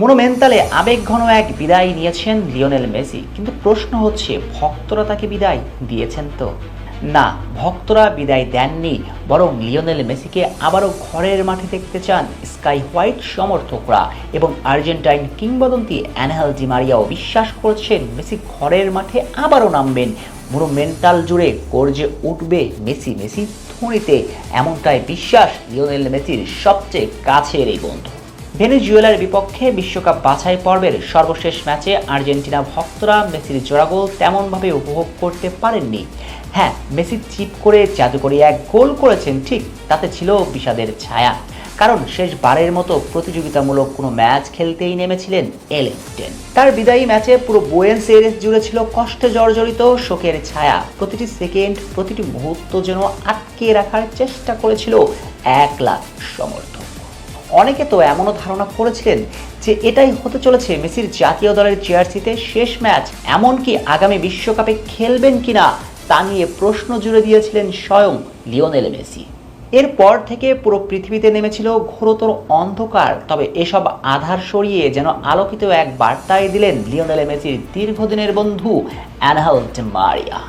মনোমেন্টালে আবেগঘন এক বিদায় নিয়েছেন লিওনেল মেসি। কিন্তু প্রশ্ন হচ্ছে, ভক্তরা তাকে বিদায় দিয়েছেন তো? না, ভক্তরা বিদায় দেননি, বরং লিওনেল মেসিকে আবারও ঘরের মাঠে দেখতে চান স্কাই হোয়াইট সমর্থকরা এবং আর্জেন্টাইন কিংবদন্তি অ্যানহেল ডিমারিয়াও বিশ্বাস করছেন মেসি ঘরের মাঠে আবারও নামবেন। মনো মেন্টাল জুড়ে গর্জে উঠবে মেসি মেসি ধোনিতে। এমনটাই বিশ্বাস লিওনেল মেসির সবচেয়ে কাছের এই বন্ধু। ভেনেজুয়েলার বিপক্ষে বিশ্বকাপ বাছাই পর্বের সর্বশেষ ম্যাচে আর্জেন্টিনা ভক্তরা মেসির জোড়া গোল তেমনভাবে উপভোগ করতে পারেননি। হ্যাঁ মেসি চিপ করে জাদুকরি এক গোল করেছেন, ঠিক তাতে ছিল বিষাদের ছায়া। কারণ শেষবারের মতো প্রতিযোগিতামূলক কোনো ম্যাচ খেলতেই নেমেছিলেন এলেকটেন তার বিদায়ী ম্যাচে পুরো বুয়েন্স এরেস জুড়ে ছিল কষ্টে জর্জরিত শোকের ছায়া। প্রতিটি সেকেন্ড, প্রতিটি মুহূর্ত যেন আটকে রাখার চেষ্টা করেছিল এক লাখ সমর্থক। অনেকে তো এমনও ধারণা করেছিলেন যে এটাই হতে চলেছে মেসির জাতীয় দলের জার্সিতে শেষ ম্যাচ, এমনকি আগামী বিশ্বকাপে খেলবেন কিনা তা নিয়ে প্রশ্ন জুড়ে দিয়েছিলেন স্বয়ং লিওনেল মেসি। এরপর থেকে পুরো পৃথিবীতে নেমেছিল ঘোরতর অন্ধকার, তবে এসব আধার সরিয়ে যেন আলোকিত এক বার্তায় দিলেন লিওনেল মেসির দীর্ঘদিনের বন্ধু অ্যানহেল মারিয়া